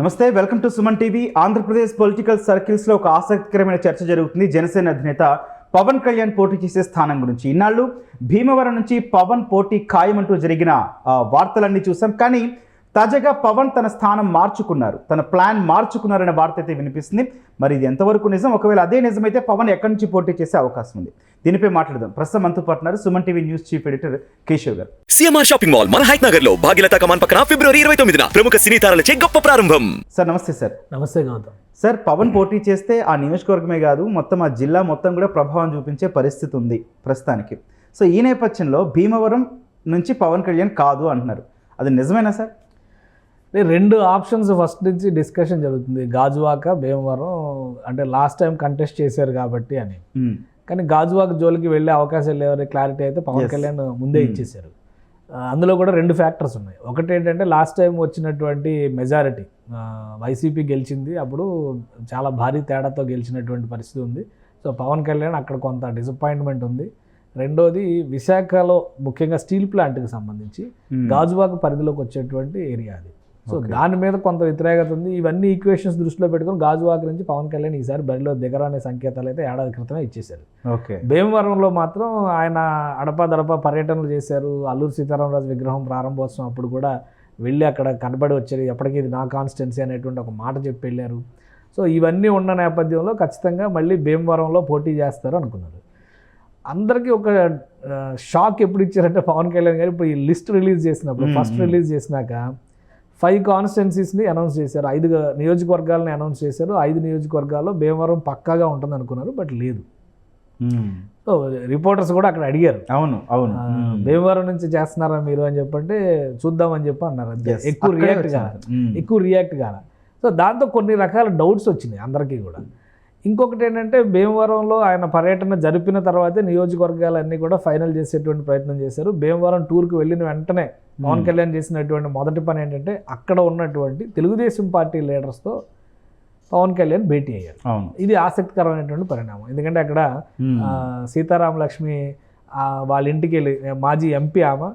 నమస్తే welcome to Suman TV. Andhra Pradesh political సర్కిల్స్లో ఒక ఆసక్తికరమైన చర్చ జరుగుతుంది. జనసేన అధినేత పవన్ కళ్యాణ్ పోటీ చేసే స్థానం గురించి. ఇన్నాళ్ళు భీమవరం నుంచి పవన్ పోటీ ఖాయమంటూ జరిగిన వార్తలన్నీ చూసాం. కానీ తాజాగా పవన్ తన స్థానం మార్చుకున్నారు. తన ప్లాన్ మార్చుకున్నారనే వార్త అయితే వినిపిస్తుంది. మరి ఇది ఎంతవరకు నిజం? ఒకవేళ అదే నిజమైతే పవన్ ఎక్కడి నుంచి పోటీ చేసే అవకాశం ఉంది? దీనిపై మాట్లాడదాం. ప్రస్తుతం మనతో పాటున్నారు Suman TV news chief editor Keshav గారు. సిఎంఆర్ షాపింగ్ మాల్ మన హైట్ నగర్లో భాగ్యలత కమాన్ పక్కన ఫిబ్రవరి ఇరవై తొమ్మిదిన ప్రముఖ సినీ తారలచే గొప్ప ప్రారంభం. సార్ నమస్తే సార్. నమస్తే గౌతమ్. సార్ పవన్ పోటీ చేస్తే ఆ నియోజకవర్గమే కాదు మొత్తం ఆ జిల్లా మొత్తం కూడా ప్రభావం చూపించే పరిస్థితి ఉంది ప్రస్తుతానికి. సో ఈ నేపథ్యంలో భీమవరం నుంచి పవన్ కళ్యాణ్ కాదు అంటున్నారు. అది నిజమేనా సార్? రెండు ఆప్షన్స్ ఫస్ట్ నుంచి డిస్కషన్ జరుగుతుంది. గాజువాక భీమవరం అంటే లాస్ట్ టైం కంటెస్ట్ చేశారు కాబట్టి అని. కానీ గాజువాక జోలికి వెళ్ళే అవకాశాలు లేవని క్లారిటీ అయితే పవన్. కళ్యాణ్ ముందే ఇచ్చేశారు. ఆ, అందులో కూడా రెండు ఫ్యాక్టర్స్ ఉన్నాయి. ఒకటి ఏంటంటే లాస్ట్ టైం వచ్చినటువంటి మెజారిటీ వైసీపీ గెలిచింది. అప్పుడు చాలా భారీ తేడాతో గెలిచినటువంటి పరిస్థితి ఉంది. సో పవన్ కళ్యాణ్ అక్కడ కొంత డిసప్పాయింట్మెంట్ ఉంది. రెండోది విశాఖలో ముఖ్యంగా స్టీల్ ప్లాంట్కి సంబంధించి మ్మ్. గాజువాక పరిధిలోకి వచ్చేటువంటి ఏరియా అది. సో. దాని మీద కొంత వ్యతిరేకత ఉంది. ఇవన్నీ ఈక్వేషన్స్ దృష్టిలో పెట్టుకొని గాజువాక నుంచి పవన్ కళ్యాణ్ ఈసారి బరిలో దిగరనే సంకేతాలు అయితే ఏడాది క్రితమే ఇచ్చేశారు. ఓకే. భీమవరంలో మాత్రం ఆయన అడపదడప పర్యటనలు చేశారు. అల్లూరు సీతారామరాజు విగ్రహం ప్రారంభోత్సవం అప్పుడు కూడా వెళ్ళి అక్కడ కనబడి వచ్చారు. ఎప్పటికీ ఇది నా కాన్స్టిట్యున్సీ అనేటువంటి ఒక మాట చెప్పి వెళ్ళారు. సో ఇవన్నీ ఉన్న నేపథ్యంలో ఖచ్చితంగా మళ్ళీ భీమవరంలో పోటీ చేస్తారు అనుకున్నారు. అందరికీ ఒక షాక్ ఎప్పుడు ఇచ్చారంటే పవన్ కళ్యాణ్ గారు ఇప్పుడు ఈ లిస్ట్ రిలీజ్ చేసినప్పుడు. ఫస్ట్ రిలీజ్ చేసినాక ఫైవ్ కాన్స్టిట్యున్సీస్ని అనౌన్స్ చేశారు ఐదు నియోజకవర్గాలని అనౌన్స్ చేశారు ఐదు నియోజకవర్గాల్లో భీమవరం పక్కాగా ఉంటుంది అనుకున్నారు బట్ లేదు. సో రిపోర్టర్స్ కూడా అక్కడ అడిగారు అవును అవును. భీమవరం నుంచి చేస్తున్నారా మీరు అని చెప్పంటే చూద్దామని చెప్పి అన్నారు. ఎక్కువ రియాక్ట్. కాదు. ఎక్కువ రియాక్ట్ కాల సో దాంతో కొన్ని రకాల డౌట్స్ వచ్చినాయి అందరికీ కూడా ఇంకొకటి ఏంటంటే భీమవరంలో ఆయన పర్యటన జరిపిన తర్వాతే నియోజకవర్గాలన్నీ కూడా ఫైనల్ చేసేటువంటి ప్రయత్నం చేశారు. భీమవరం టూర్కి వెళ్ళిన వెంటనే పవన్ కళ్యాణ్ చేసినటువంటి మొదటి పని ఏంటంటే అక్కడ ఉన్నటువంటి తెలుగుదేశం పార్టీ లీడర్స్తో పవన్ కళ్యాణ్ భేటీ అయ్యారు. ఇది ఆసక్తికరమైనటువంటి పరిణామం. ఎందుకంటే అక్కడ సీతారామ లక్ష్మి వాళ్ళ ఇంటికి వెళ్ళి మాజీ ఎంపీ ఆమె.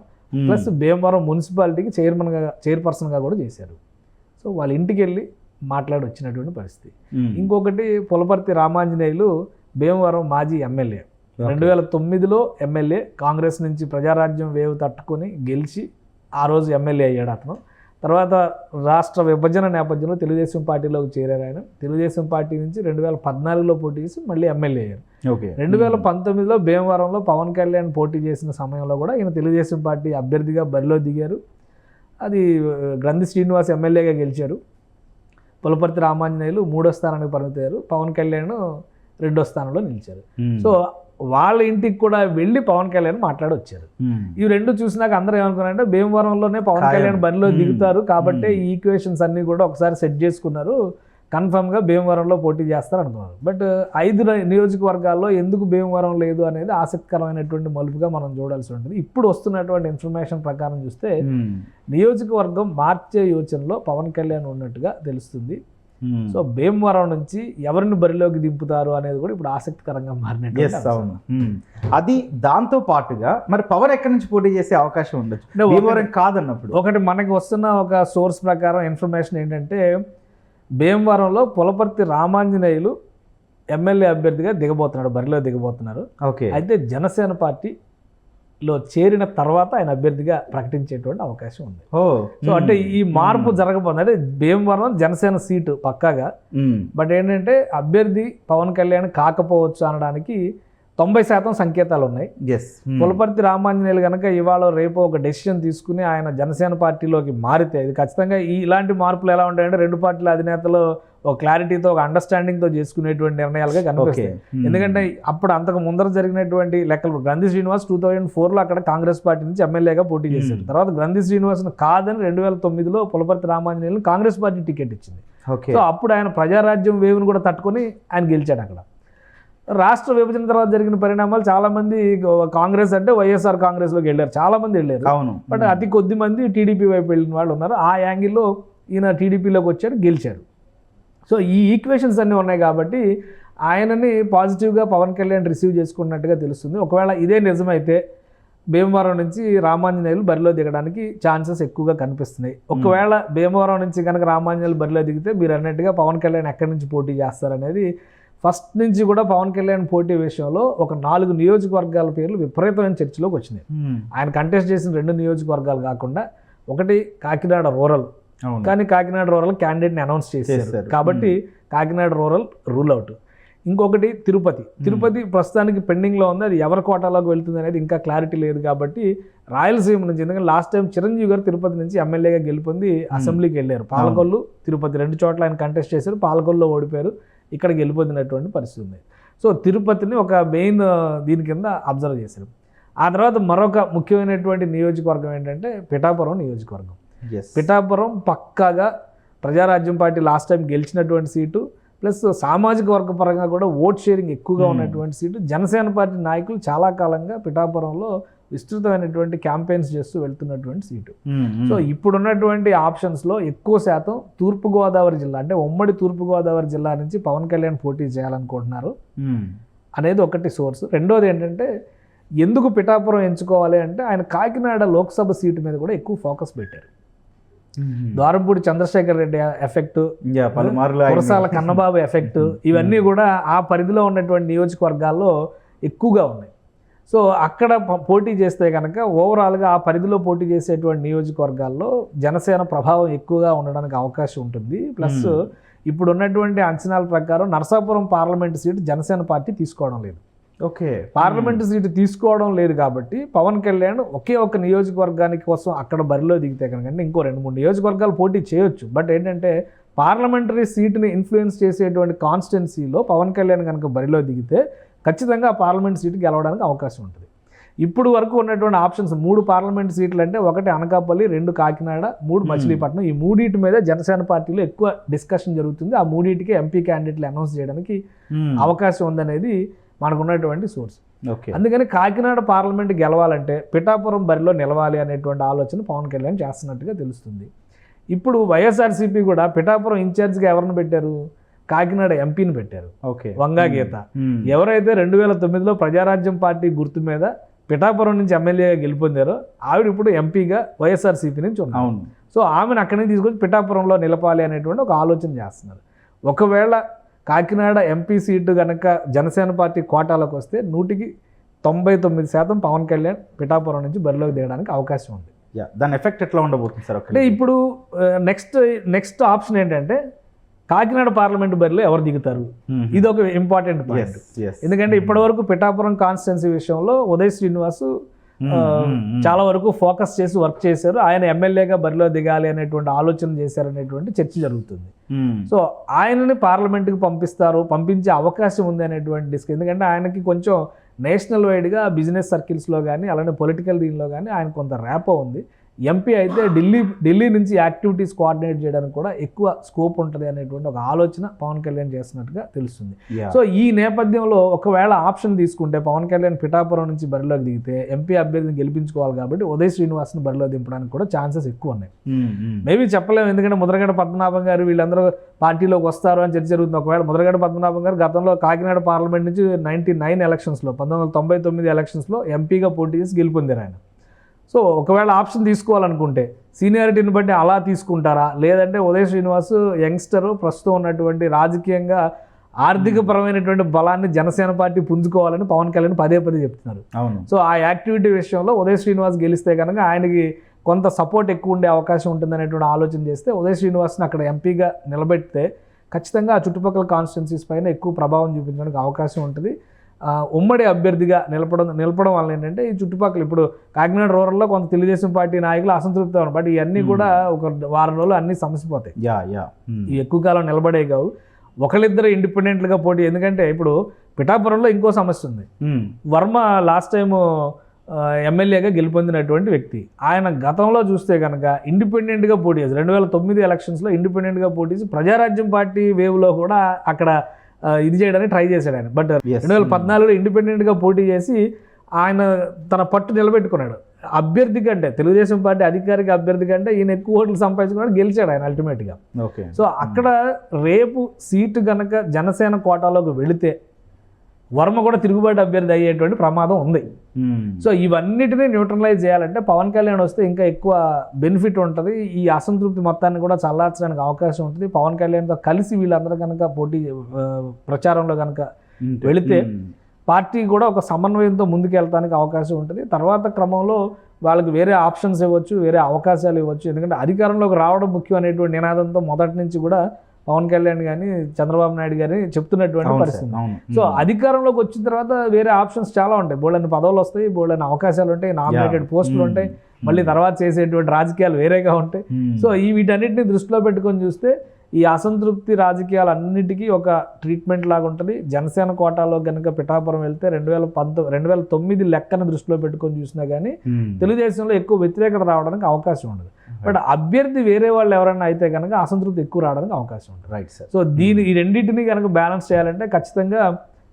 ప్లస్ భీమవరం మున్సిపాలిటీకి చైర్మన్గా చైర్పర్సన్గా కూడా చేశారు. సో వాళ్ళ ఇంటికి వెళ్ళి మాట్లాడి వచ్చినటువంటి పరిస్థితి. ఇంకొకటి పులపర్తి రామాంజనేయులు భీమవరం మాజీ ఎమ్మెల్యే. రెండు వేల తొమ్మిదిలో ఎమ్మెల్యే కాంగ్రెస్ నుంచి ప్రజారాజ్యం వేవ్ తట్టుకొని గెలిచి ఆ రోజు ఎమ్మెల్యే అయ్యాడు అతను. తర్వాత రాష్ట్ర విభజన నేపథ్యంలో తెలుగుదేశం పార్టీలోకి చేరారు ఆయన. తెలుగుదేశం పార్టీ నుంచి రెండు వేల పద్నాలుగులో పోటీ చేసి మళ్ళీ ఎమ్మెల్యే అయ్యారు. ఓకే. రెండు వేల పంతొమ్మిదిలో భీమవరంలో పవన్ కళ్యాణ్ పోటీ చేసిన సమయంలో కూడా ఈయన తెలుగుదేశం పార్టీ అభ్యర్థిగా బరిలో దిగారు. అది గ్రంథి శ్రీనివాస్ ఎమ్మెల్యేగా గెలిచారు. పులపర్తి రామాంజనేయులు మూడో స్థానానికి పరిమితారు పవన్ కళ్యాణ్ రెండో స్థానంలో నిలిచారు. సో వాళ్ళ ఇంటికి కూడా వెళ్ళి పవన్ కళ్యాణ్ మాట్లాడి వచ్చారు. ఇవి రెండు చూసినాక అందరూ ఏమనుకున్నారంటే భీమవరంలోనే పవన్. కళ్యాణ్ బరిలో. దిగుతారు కాబట్టి. ఈ ఈక్వేషన్స్ అన్ని కూడా ఒకసారి సెట్ చేసుకున్నారు కన్ఫర్మ్గా భీమవరంలో పోటీ చేస్తారు అనుకున్నారు బట్ ఐదు నియోజకవర్గాల్లో ఎందుకు భీమవరం లేదు అనేది ఆసక్తికరమైనటువంటి మలుపుగా మనం చూడాల్సి ఉంటుంది. ఇప్పుడు వస్తున్నటువంటి ఇన్ఫర్మేషన్ ప్రకారం చూస్తే. నియోజకవర్గం మార్చే యోచనలో పవన్ కళ్యాణ్ ఉన్నట్టుగా తెలుస్తుంది. సో భీమవరం నుంచి ఎవరిని బరిలోకి దింపుతారు అనేది కూడా ఇప్పుడు ఆసక్తికరంగా మారినట్టు అవును. అది దాంతో పాటుగా మరి పవర్ ఎక్కడి నుంచి పోటీ చేసే అవకాశం ఉండొచ్చు? భీమవరం కాదన్నప్పుడు. ఒకటి మనకి వస్తున్న ఒక సోర్స్ ప్రకారం ఇన్ఫర్మేషన్ ఏంటంటే భీమవరంలో పులపర్తి రామాంజనేయులు ఎమ్మెల్యే అభ్యర్థిగా దిగబోతున్నాడు బరిలో దిగబోతున్నారు. ఓకే. అయితే జనసేన పార్టీలో చేరిన తర్వాత ఆయన అభ్యర్థిగా ప్రకటించేటువంటి అవకాశం ఉంది. ఓ. సో అంటే ఈ మార్పు జరగబోతుంది. అంటే భీమవరం జనసేన సీటు పక్కాగా. బట్ ఏంటంటే అభ్యర్థి పవన్ కళ్యాణ్ కాకపోవచ్చు అనడానికి తొంభై శాతం సంకేతాలు ఉన్నాయి. ఎస్. పులపర్తి రామాంజనేయులు కనుక ఇవాళ రేపు ఒక డెసిషన్ తీసుకుని ఆయన జనసేన పార్టీలోకి మారితే ఇది ఖచ్చితంగా ఈ ఇలాంటి మార్పులు ఎలా ఉంటాయంటే రెండు పార్టీల అధినేతలు ఒక క్లారిటీతో ఒక అండర్స్టాండింగ్తో చేసుకునేటువంటి నిర్ణయాలుగా కనిపిస్తాయి. మ్మ్. ఎందుకంటే అప్పుడు అంతకు ముందర జరిగినటువంటి లెక్కలు గ్రంథి శ్రీనివాస్ టూ థౌజండ్ ఫోర్లో అక్కడ కాంగ్రెస్ పార్టీ నుంచి ఎమ్మెల్యేగా పోటీ చేశారు. మ్మ్. తర్వాత గ్రంథి శ్రీనివాస్ను కాదని రెండు వేల తొమ్మిదిలో Pulaparthi Ramanjaneyulu Congress party ticket ఇచ్చింది. సో అప్పుడు ఆయన ప్రజారాజ్యం వేవ్ని కూడా తట్టుకొని ఆయన గెలిచాడు అక్కడ. రాష్ట్ర విభజన తర్వాత జరిగిన పరిణామాలు చాలా మంది కాంగ్రెస్ అంటే వైఎస్ఆర్ కాంగ్రెస్లోకి వెళ్ళారు. చాలా మంది వెళ్ళారు. అవును. బట్ అతి కొద్ది మంది టీడీపీ వైపు వెళ్ళిన వాళ్ళు ఉన్నారు. ఆ యాంగిల్లో ఈయన టీడీపీలోకి వచ్చారు గెలిచారు. సో ఈ ఈక్వేషన్స్ అన్నీ ఉన్నాయి కాబట్టి ఆయనని పాజిటివ్గా పవన్ కళ్యాణ్ రిసీవ్ చేసుకున్నట్టుగా తెలుస్తుంది. ఒకవేళ ఇదే నిజమైతే భీమవరం నుంచి రామాంజనేయులు బరిలో దిగడానికి ఛాన్సెస్ ఎక్కువగా కనిపిస్తున్నాయి. ఒకవేళ భీమవరం నుంచి కనుక రామాంజనేయులు బరిలో దిగితే మీరు అన్నట్టుగా పవన్ కళ్యాణ్ ఎక్కడి నుంచి పోటీ చేస్తారనేది ఫస్ట్ నుంచి కూడా పవన్ కళ్యాణ్ పోటీ విషయంలో ఒక నాలుగు నియోజకవర్గాల పేర్లు విపరీతమైన చర్చలోకి వచ్చినాయి. ఆయన కంటెస్ట్ చేసిన రెండు నియోజకవర్గాలు కాకుండా ఒకటి కాకినాడ రూరల్. కానీ కాకినాడ రూరల్ క్యాండిడేట్ని అనౌన్స్ చేశారు. కాబట్టి కాకినాడ రూరల్ రూల్ అవుట్ ఇంకొకటి తిరుపతి. తిరుపతి ప్రస్తుతానికి పెండింగ్లో ఉంది. అది ఎవరి కోటాలోకి వెళ్తుంది అనేది ఇంకా క్లారిటీ లేదు కాబట్టి రాయలసీమ నుంచి ఎందుకంటే లాస్ట్ టైం చిరంజీవి గారు తిరుపతి నుంచి ఎమ్మెల్యేగా గెలుపొంది అసెంబ్లీకి వెళ్ళారు. పాలకొల్లు తిరుపతి రెండు చోట్ల ఆయన కంటెస్ట్ చేశారు. పాలకొల్లులో ఓడిపోయారు. ఇక్కడ గెలిపొందినటువంటి పరిస్థితి ఉంది. సో తిరుపతిని ఒక మెయిన్ దీని కింద అబ్జర్వ్ చేశారు. ఆ తర్వాత మరొక ముఖ్యమైనటువంటి నియోజకవర్గం ఏంటంటే పిఠాపురం నియోజకవర్గం. పిఠాపురం పక్కాగా ప్రజారాజ్యం పార్టీ లాస్ట్ టైం గెలిచినటువంటి సీటు ప్లస్ సామాజిక వర్గ పరంగా కూడా ఓట్ షేరింగ్ ఎక్కువగా ఉన్నటువంటి సీటు జనసేన పార్టీ నాయకులు చాలా కాలంగా పిఠాపురంలో విస్తృతమైనటువంటి క్యాంపెయిన్స్ చేస్తూ వెళ్తున్నటువంటి సీటు. సో ఇప్పుడున్నటువంటి ఆప్షన్స్లో ఎక్కువ శాతం తూర్పుగోదావరి జిల్లా అంటే ఉమ్మడి తూర్పుగోదావరి జిల్లా నుంచి పవన్ కళ్యాణ్ పోటీ చేయాలనుకుంటున్నారు. అనేది ఒకటి సోర్స్. రెండోది ఏంటంటే ఎందుకు పిఠాపురం ఎంచుకోవాలి అంటే ఆయన కాకినాడ లోక్సభ సీటు మీద కూడా ఎక్కువ ఫోకస్ పెట్టారు. ద్వారంపూడి చంద్రశేఖర్ రెడ్డి ఎఫెక్ట్ కురసాల కన్నబాబు ఎఫెక్ట్ ఇవన్నీ కూడా ఆ పరిధిలో ఉన్నటువంటి నియోజకవర్గాల్లో ఎక్కువగా ఉన్నాయి. సో అక్కడ పోటీ చేస్తే కనుక ఓవరాల్గా ఆ పరిధిలో పోటీ చేసేటువంటి నియోజకవర్గాల్లో జనసేన ప్రభావం ఎక్కువగా ఉండడానికి అవకాశం ఉంటుంది. ప్లస్ ఇప్పుడు ఉన్నటువంటి అంచనాల ప్రకారం Narasapuram parliament seat Janasena party తీసుకోవడం లేదు. ఓకే. పార్లమెంటు సీటు తీసుకోవడం లేదు కాబట్టి పవన్ కళ్యాణ్ ఒకే ఒక నియోజకవర్గానికి కోసం అక్కడ బరిలో దిగితే కనుక ఇంకో రెండు మూడు నియోజకవర్గాలు పోటీ చేయొచ్చు. బట్ ఏంటంటే పార్లమెంటరీ సీటుని ఇన్ఫ్లుయెన్స్ చేసేటువంటి కాన్స్టిట్యున్సీలో పవన్ కళ్యాణ్ కనుక బరిలో దిగితే ఖచ్చితంగా పార్లమెంట్ సీటు గెలవడానికి అవకాశం ఉంటుంది. ఇప్పుడు వరకు ఉన్నటువంటి ఆప్షన్స్ మూడు పార్లమెంట్ సీట్లు అంటే ఒకటి అనకాపల్లి రెండు కాకినాడ మూడు మచిలీపట్నం. ఈ మూడింటి మీద జనసేన పార్టీలో ఎక్కువ డిస్కషన్ జరుగుతుంది. ఆ మూడింటికి ఎంపీ క్యాండిడేట్లు అనౌన్స్ చేయడానికి. అవకాశం ఉందనేది మనకు ఉన్నటువంటి సోర్స్. ఓకే. అందుకని కాకినాడ పార్లమెంట్ గెలవాలంటే పిఠాపురం బరిలో నిలవాలి అనేటువంటి ఆలోచన పవన్ కళ్యాణ్ చేస్తున్నట్టుగా తెలుస్తుంది. ఇప్పుడు వైఎస్ఆర్సీపీ కూడా పిఠాపురం ఇన్ఛార్జ్గా ఎవరిని పెట్టారు? కాకినాడ ఎంపీని పెట్టారు. ఓకే. వంగా గీత. ఎవరైతే రెండు వేల తొమ్మిదిలో ప్రజారాజ్యం పార్టీ గుర్తు మీద పిఠాపురం నుంచి ఎమ్మెల్యేగా గెలుపొందారో ఆవిడ ఇప్పుడు ఎంపీగా వైఎస్ఆర్సీపీ నుంచి ఉన్నారు. అవును. సో ఆమెను అక్కడి నుంచి తీసుకొచ్చి పిఠాపురంలో నిలపాలి అనేటువంటి ఒక ఆలోచన చేస్తున్నారు. ఒకవేళ కాకినాడ ఎంపీ సీటు కనుక జనసేన పార్టీ కోటాలకు వస్తే నూటికి తొంభై తొమ్మిది శాతం పవన్ కళ్యాణ్ పిఠాపురం నుంచి బరిలోకి దిగడానికి అవకాశం ఉంది. దాని ఎఫెక్ట్ ఎట్లా ఉండబోతుంది సార్? అంటే ఇప్పుడు నెక్స్ట్ నెక్స్ట్ ఆప్షన్ ఏంటంటే కాకినాడ పార్లమెంట్ బరిలో ఎవరు దిగుతారు? ఇది ఒక ఇంపార్టెంట్ పాయింట్ ఎందుకంటే ఇప్పటివరకు పిఠాపురం కాన్స్టిట్యున్సీ విషయంలో ఉదయ్ శ్రీనివాస్ చాలా వరకు ఫోకస్ చేసి వర్క్ చేశారు. ఆయన ఎమ్మెల్యేగా బరిలో దిగాలి అనేటువంటి ఆలోచన చేశారనేటువంటి చర్చ జరుగుతుంది. సో ఆయనని పార్లమెంట్కి పంపిస్తారు. పంపించే అవకాశం ఉంది అనేటువంటి డిస్క్ ఎందుకంటే ఆయనకి కొంచెం నేషనల్ వైడ్గా బిజినెస్ సర్కిల్స్లో కానీ అలానే పొలిటికల్ దీనిలో కానీ ఆయన కొంత ర్యాపో ఉంది. ఎంపీ అయితే ఢిల్లీ ఢిల్లీ నుంచి యాక్టివిటీస్ కోఆర్డినేట్ చేయడానికి కూడా ఎక్కువ స్కోప్ ఉంటుంది అనేటువంటి ఒక ఆలోచన పవన్ కళ్యాణ్ చేస్తున్నట్టుగా తెలుస్తుంది. సో ఈ నేపథ్యంలో ఒకవేళ ఆప్షన్ తీసుకుంటే పవన్ కళ్యాణ్ పిఠాపురం నుంచి బరిలోకి దిగితే ఎంపీ అభ్యర్థిని గెలిపించుకోవాలి కాబట్టి ఉదయ్ శ్రీనివాస్ని బరిలో దింపడానికి కూడా ఛాన్సెస్ ఎక్కువ ఉన్నాయి. మేబీ చెప్పలేము ఎందుకంటే ముద్రగడ పద్మనాభం గారు వీళ్ళందరూ పార్టీలోకి వస్తారు అని చర్చ జరుగుతుంది. ఒకవేళ ముద్రగడ పద్మనాభం గారు గతంలో కాకినాడ పార్లమెంట్ నుంచి నైన్టీ నైన్ ఎలక్షన్స్లో పంతొమ్మిది వందల తొంభై తొమ్మిది ఎలక్షన్స్లో ఎంపీగా పోటీ చేసి గెలుపొందారు ఆయన. సో ఒకవేళ ఆప్షన్ తీసుకోవాలనుకుంటే సీనియారిటీని బట్టి అలా తీసుకుంటారా? లేదంటే ఉదయ్ శ్రీనివాస్ యంగ్స్టర్ ప్రస్తుతం ఉన్నటువంటి రాజకీయంగా ఆర్థిక పరమైనటువంటి బలాన్ని జనసేన పార్టీ పుంజుకోవాలని పవన్ కళ్యాణ్ పదే పదే చెప్తున్నారు. అవును. సో ఆ యాక్టివిటీ విషయంలో ఉదయ్ శ్రీనివాస్ గెలిస్తే కనుక ఆయనకి కొంత సపోర్ట్ ఎక్కువ ఉండే అవకాశం ఉంటుందనేటువంటి ఆలోచన చేస్తే ఉదయ్ శ్రీనివాస్ని అక్కడ ఎంపీగా నిలబెడితే ఖచ్చితంగా ఆ చుట్టుపక్కల కాన్స్టిట్యున్సీస్ పైన ఎక్కువ ప్రభావం చూపించడానికి అవకాశం ఉంటుంది. ఉమ్మడి అభ్యర్థిగా నిలపడం నిలపడం వల్ల ఏంటంటే ఈ చుట్టుపక్కల ఇప్పుడు కాకినాడ రూరల్లో కొంత తెలుగుదేశం పార్టీ నాయకులు అసంతృప్తి ఉన్నారు. బట్ ఇవన్నీ కూడా ఒక వారం రోజులు అన్నీ సమసిపోతాయి. Yeah yeah. మ్మ్. ఈ ఎక్కువ కాలం నిలబడే కావు. ఒకళ్ళిద్దరు ఇండిపెండెంట్గా పోటీ. ఎందుకంటే ఇప్పుడు పిఠాపురంలో ఇంకో సమస్య ఉంది. మ్మ్. వర్మ లాస్ట్ టైము ఎమ్మెల్యేగా గెలుపొందినటువంటి వ్యక్తి. ఆయన గతంలో చూస్తే కనుక ఇండిపెండెంట్గా పోటీ చేసి రెండు వేల తొమ్మిది ఎలక్షన్స్లో ఇండిపెండెంట్గా పోటీ చేసి ప్రజారాజ్యం పార్టీ వేవ్లో కూడా అక్కడ ఇది చేయడానికి ట్రై చేశాడు ఆయన. బట్. రెండు వేల పద్నాలుగులో ఇండిపెండెంట్గా పోటీ చేసి ఆయన తన పట్టు నిలబెట్టుకున్నాడు. అభ్యర్థి కంటే తెలుగుదేశం పార్టీ అధికారిక అభ్యర్థి కంటే ఈయన ఎక్కువ ఓట్లు సంపాదించుకున్నాడు గెలిచాడు ఆయన అల్టిమేట్గా ఓకే సో అక్కడ రేపు సీటు గనక జనసేన కోటాలోకి వెళితే వర్మ కూడా తిరుగుబాటు అభ్యర్థి అయ్యేటువంటి ప్రమాదం ఉంది మ్మ్. సో ఇవన్నిటిని న్యూట్రలైజ్ చేయాలంటే పవన్ కళ్యాణ్ వస్తే ఇంకా ఎక్కువ బెనిఫిట్ ఉంటుంది ఈ అసంతృప్తి మొత్తాన్ని కూడా చల్లార్చడానికి అవకాశం ఉంటుంది పవన్ కళ్యాణ్తో కలిసి వీళ్ళందరూ కనుక పోటీ ప్రచారంలో కనుక. వెళితే మ్మ్. పార్టీ కూడా ఒక సమన్వయంతో ముందుకు వెళ్ళడానికి అవకాశం ఉంటుంది తర్వాత క్రమంలో వాళ్ళకి వేరే ఆప్షన్స్ ఇవ్వచ్చు వేరే అవకాశాలు ఇవ్వచ్చు ఎందుకంటే అధికారంలోకి రావడం ముఖ్యం అనేటువంటి నినాదంతో మొదటి నుంచి కూడా పవన్ కళ్యాణ్ కానీ చంద్రబాబు నాయుడు గాని చెప్తున్నటువంటి పరిస్థితి. సో. అధికారంలోకి వచ్చిన తర్వాత వేరే ఆప్షన్స్ చాలా ఉంటాయి బోళ్ళని పదవులు వస్తాయి బోళ్ళని అవకాశాలు ఉంటాయి నామినేటెడ్. పోస్టులు. ఉంటాయి మళ్ళీ తర్వాత చేసేటువంటి రాజకీయాలు వేరేగా ఉంటాయి. సో ఈ వీటన్నిటిని దృష్టిలో పెట్టుకొని చూస్తే ఈ అసంతృప్తి రాజకీయాలు అన్నిటికీ ఒక ట్రీట్మెంట్ లాగా ఉంటుంది జనసేన కోటాలో కనుక పిఠాపురం వెళ్తే రెండు వేల పంతొమ్మిది రెండు వేల తొమ్మిది లెక్కను దృష్టిలో పెట్టుకొని చూసినా కానీ. తెలుగుదేశంలో ఎక్కువ వ్యతిరేకత రావడానికి అవకాశం ఉండదు బట్ అభ్యర్థి వేరే వాళ్ళు ఎవరైనా అయితే కనుక అసంతృప్తి ఎక్కువ రావడానికి అవకాశం ఉంటుంది. రైట్ సార్ సో దీని ఈ రెండింటిని కనుక బ్యాలెన్స్ చేయాలంటే ఖచ్చితంగా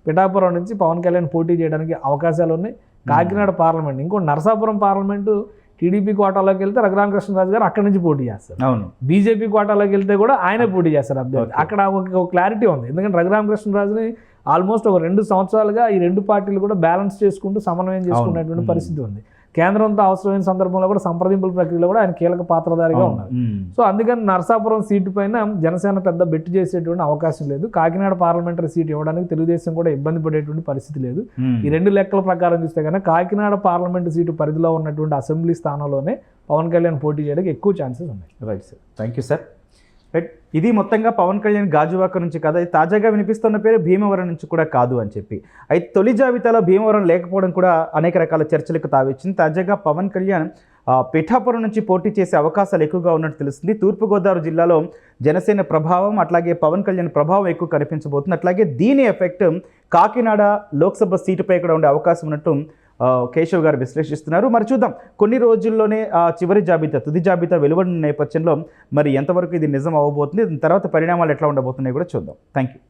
పిఠాపురం నుంచి పవన్ కళ్యాణ్ పోటీ చేయడానికి అవకాశాలు ఉన్నాయి. కాకినాడ పార్లమెంట్ ఇంకో నరసాపురం పార్లమెంటు టీడీపీ కోటాలోకి వెళ్తే రఘురామకృష్ణరాజు గారు అక్కడి నుంచి పోటీ చేస్తారు. అవును. బీజేపీ కోటాలోకి వెళ్తే కూడా ఆయనే పోటీ చేస్తారు అభ్యర్థి. అక్కడ ఒక క్లారిటీ ఉంది. ఎందుకంటే రఘురామకృష్ణరాజుని ఆల్మోస్ట్ ఒక రెండు సంవత్సరాలుగా ఈ రెండు పార్టీలు కూడా బ్యాలెన్స్ చేసుకుంటూ సమన్వయం చేసుకునేటువంటి. పరిస్థితి ఉంది కేంద్రంతో అవసరమైన సందర్భంలో కూడా సంప్రదింపుల ప్రక్రియలో కూడా ఆయన కీలక పాత్రధారిగా. ఉన్నారు. సో అందుకని నరసాపురం సీటు పైన జనసేన పెద్ద బెట్టు చేసేటువంటి అవకాశం లేదు కాకినాడ పార్లమెంటరీ సీట్ ఇవ్వడానికి తెలుగుదేశం కూడా ఇబ్బంది పడేటువంటి పరిస్థితి లేదు. ఈ రెండు లెక్కల ప్రకారం చూస్తే కనుక కాకినాడ పార్లమెంటు సీటు పరిధిలో ఉన్నటువంటి అసెంబ్లీ స్థానంలోనే పవన్ కళ్యాణ్ పోటీ చేయడానికి ఎక్కువ ఛాన్సెస్ ఉన్నాయి right sir thank you sir right ఇది మొత్తంగా పవన్ కళ్యాణ్ గాజువాక నుంచి కాదు అది తాజాగా వినిపిస్తున్న పేరు భీమవరం నుంచి కూడా కాదు అని చెప్పి. అయితే తొలి జాబితాలో భీమవరం లేకపోవడం కూడా అనేక రకాల చర్చలకు తావిచ్చింది. తాజాగా పవన్ కళ్యాణ్ పిఠాపురం నుంచి పోటీ చేసే అవకాశాలు ఎక్కువగా ఉన్నట్టు తెలుస్తుంది. తూర్పుగోదావరి జిల్లాలో జనసేన ప్రభావం అట్లాగే పవన్ కళ్యాణ్ ప్రభావం ఎక్కువ కనిపించబోతుంది. అట్లాగే దీని ఎఫెక్ట్ కాకినాడ లోక్సభ సీటుపై కూడా ఉండే అవకాశం ఉన్నట్టు కేశవ్ గారు విశ్లేషిస్తున్నారు. మరి చూద్దాం కొన్ని రోజుల్లోనే ఆ చివరి జాబితా తుది జాబితా వెలువడిన నేపథ్యంలో మరి ఎంతవరకు ఇది నిజం అవ్వబోతుంది తర్వాత పరిణామాలు ఎట్లా ఉండబోతున్నాయి కూడా చూద్దాం. Thank you